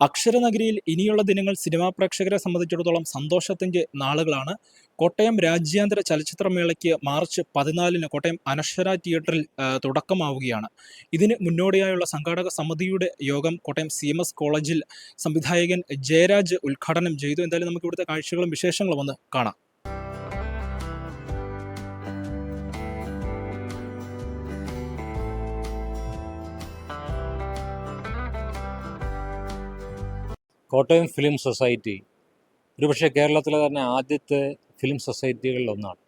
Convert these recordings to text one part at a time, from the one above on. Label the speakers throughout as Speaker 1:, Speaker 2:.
Speaker 1: അക്ഷരനഗരിയിൽ ഇനിയുള്ള ദിനങ്ങൾ സിനിമാ പ്രേക്ഷകരെ സംബന്ധിച്ചിടത്തോളം സന്തോഷത്തിന്റെ നാളുകളാണ്. കോട്ടയം രാജ്യാന്തര ചലച്ചിത്രമേളയ്ക്ക് മാർച്ച് പതിനാലിന് കോട്ടയം അനശ്വര തിയേറ്ററിൽ തുടക്കമാവുകയാണ്. ഇതിന് മുന്നോടിയായുള്ള സംഘാടക സമിതിയുടെ യോഗം കോട്ടയം സി എം എസ് കോളേജിൽ സംവിധായകൻ ജയരാജ് ഉദ്ഘാടനം ചെയ്തു. എന്തായാലും നമുക്ക് ഇവിടുത്തെ കാഴ്ചകളും വിശേഷങ്ങളും ഒന്ന് കാണാം.
Speaker 2: Kottayam film society. ഒരുപക്ഷെ കേരളത്തിലെ തന്നെ ആദ്യത്തെ ഫിലിം സൊസൈറ്റികളിൽ ഒന്നാണ്.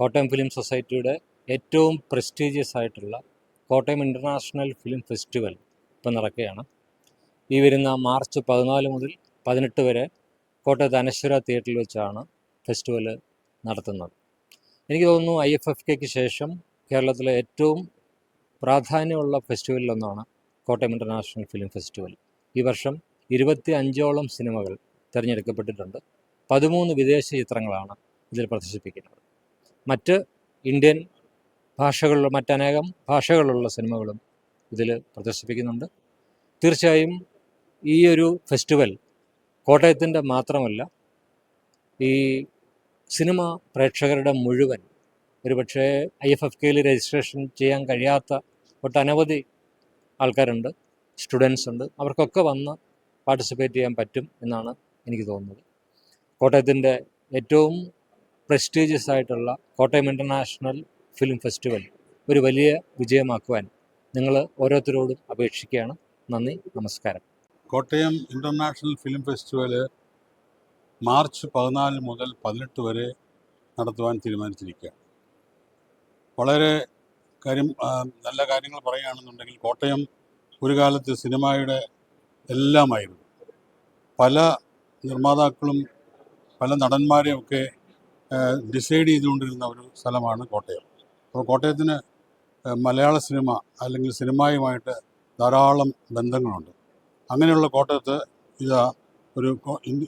Speaker 2: കോട്ടയം ഫിലിം സൊസൈറ്റിയുടെ ഏറ്റവും പ്രസ്റ്റീജിയസ് ആയിട്ടുള്ള കോട്ടയം ഇന്റർനാഷണൽ ഫിലിം ഫെസ്റ്റിവൽ ഇപ്പം നടക്കുകയാണ്. ഈ വരുന്ന മാർച്ച് പതിനാല് മുതൽ പതിനെട്ട് വരെ കോട്ടയത്ത് അനശ്വര തിയേറ്ററിൽ വെച്ചാണ് ഫെസ്റ്റിവൽ നടത്തുന്നത്. എനിക്ക് തോന്നുന്നു ഐ എഫ് എഫ് കെക്ക് ശേഷം കേരളത്തിലെ ഏറ്റവും പ്രാധാന്യമുള്ള ഫെസ്റ്റിവലിലൊന്നാണ് കോട്ടയം ഇന്റർനാഷണൽ ഫിലിം ഫെസ്റ്റിവൽ. ഈ വർഷം ഇരുപത്തി അഞ്ചോളം സിനിമകൾ തിരഞ്ഞെടുക്കപ്പെട്ടിട്ടുണ്ട്. പതിമൂന്ന് വിദേശ ചിത്രങ്ങളാണ് ഇതിൽ പ്രദർശിപ്പിക്കുന്നത്. മറ്റ് ഇന്ത്യൻ ഭാഷകളിലുള്ള മറ്റനേകം ഭാഷകളിലുള്ള സിനിമകളും ഇതിൽ പ്രദർശിപ്പിക്കുന്നുണ്ട്. തീർച്ചയായും ഈ ഒരു ഫെസ്റ്റിവൽ കോട്ടയത്തിന്റെ മാത്രമല്ല ഈ സിനിമ പ്രേക്ഷകരുടെ മുഴുവൻ ഒരുപക്ഷേ ഐ എഫ് എഫ് കെയിൽ രജിസ്ട്രേഷൻ ചെയ്യാൻ കഴിയാത്ത ഒട്ടനവധി ആൾക്കാരുണ്ട് സ്റ്റുഡൻസ് ഉണ്ട്. അവർക്കൊക്കെ വന്ന് പാർട്ടിസിപ്പേറ്റ് ചെയ്യാൻ പറ്റും എന്നാണ് എനിക്ക് തോന്നുന്നത്. കോട്ടയത്തിന്റെ ഏറ്റവും പ്രസ്റ്റീജിയസ് ആയിട്ടുള്ള കോട്ടയം ഇന്റർനാഷണൽ ഫിലിം ഫെസ്റ്റിവൽ ഒരു വലിയ വിജയമാക്കുവാൻ നിങ്ങൾ ഓരോരുത്തരോടും അപേക്ഷിക്കുകയാണ്. നന്ദി നമസ്കാരം.
Speaker 3: Kottayam international film festival March പതിനാല് മുതൽ പതിനെട്ട് വരെ നടത്തുവാൻ തീരുമാനിച്ചിരിക്കുക. വളരെ കാര്യം നല്ല കാര്യങ്ങൾ പറയുകയാണെന്നുണ്ടെങ്കിൽ കോട്ടയം ഒരു കാലത്ത് സിനിമയുടെ എല്ലാമായിരുന്നു. പല നിർമ്മാതാക്കളും പല നടന്മാരെയും ഒക്കെ ഡിസൈഡ് ചെയ്തുകൊണ്ടിരുന്ന ഒരു സ്ഥലമാണ് കോട്ടയം. അപ്പോൾ കോട്ടയത്തിന് മലയാള സിനിമ അല്ലെങ്കിൽ സിനിമയുമായിട്ട് ധാരാളം ബന്ധങ്ങളുണ്ട്. അങ്ങനെയുള്ള കോട്ടയത്ത് ഇതാ ഒരു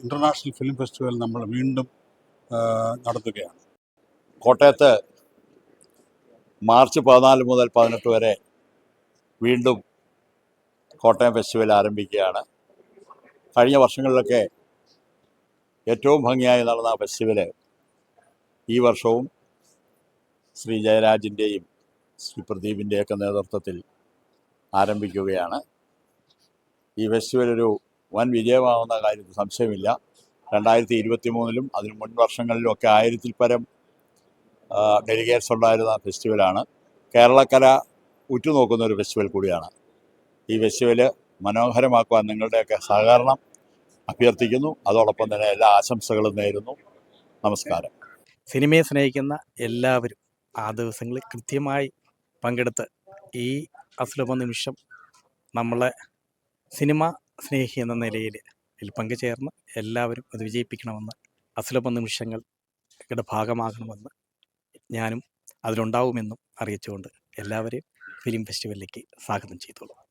Speaker 3: ഇന്റർനാഷണൽ ഫിലിം ഫെസ്റ്റിവൽ നമ്മൾ വീണ്ടും നടത്തുകയാണ്.
Speaker 4: കോട്ടയത്ത് മാർച്ച് പതിനാല് മുതൽ പതിനെട്ട് വരെ വീണ്ടും കോട്ടയം ഫെസ്റ്റിവൽ ആരംഭിക്കുകയാണ്. കഴിഞ്ഞ വർഷങ്ങളിലൊക്കെ ഏറ്റവും ഭംഗിയായി നടന്ന ഫെസ്റ്റിവൽ ഈ വർഷവും ശ്രീ ജയരാജിന്റെയും ശ്രീ പ്രദീപിന്റെയൊക്കെ നേതൃത്വത്തിൽ ആരംഭിക്കുകയാണ്. ഈ ഫെസ്റ്റിവൽ ഒരു വൻ വിജയമാവുന്ന കാര്യത്തിൽ സംശയമില്ല. രണ്ടായിരത്തി ഇരുപത്തി മൂന്നിലും അതിന് മുൻ വർഷങ്ങളിലും ഒക്കെ ആയിരത്തിൽ പരം ഡെലിഗേറ്റ്സ് ഉണ്ടായിരുന്ന ഫെസ്റ്റിവലാണ്. കേരളക്കര ഉറ്റുനോക്കുന്ന ഒരു ഫെസ്റ്റിവൽ കൂടിയാണ്. ഈ ഫെസ്റ്റിവൽ മനോഹരമാക്കുവാൻ നിങ്ങളുടെയൊക്കെ സഹകരണം അഭ്യർത്ഥിക്കുന്നു. അതോടൊപ്പം തന്നെ എല്ലാ ആശംസകളും നേരുന്നു. നമസ്കാരം.
Speaker 5: സിനിമയെ സ്നേഹിക്കുന്ന എല്ലാവരും ആ ദിവസങ്ങളിൽ കൃത്യമായി പങ്കെടുത്ത് ഈ അസുലഭ നിമിഷം നമ്മളെ സിനിമ സ്നേഹി എന്ന നിലയിൽ ഇതിൽ പങ്കുചേർന്ന് എല്ലാവരും അത് വിജയിപ്പിക്കണമെന്ന് അസുലഭ നിമിഷങ്ങളുടെ ഭാഗമാകണമെന്ന് ഞാനും അതിലുണ്ടാവുമെന്നും അറിയിച്ചുകൊണ്ട് എല്ലാവരെയും ഫിലിം ഫെസ്റ്റിവലിലേക്ക് സ്വാഗതം ചെയ്തോളൂ.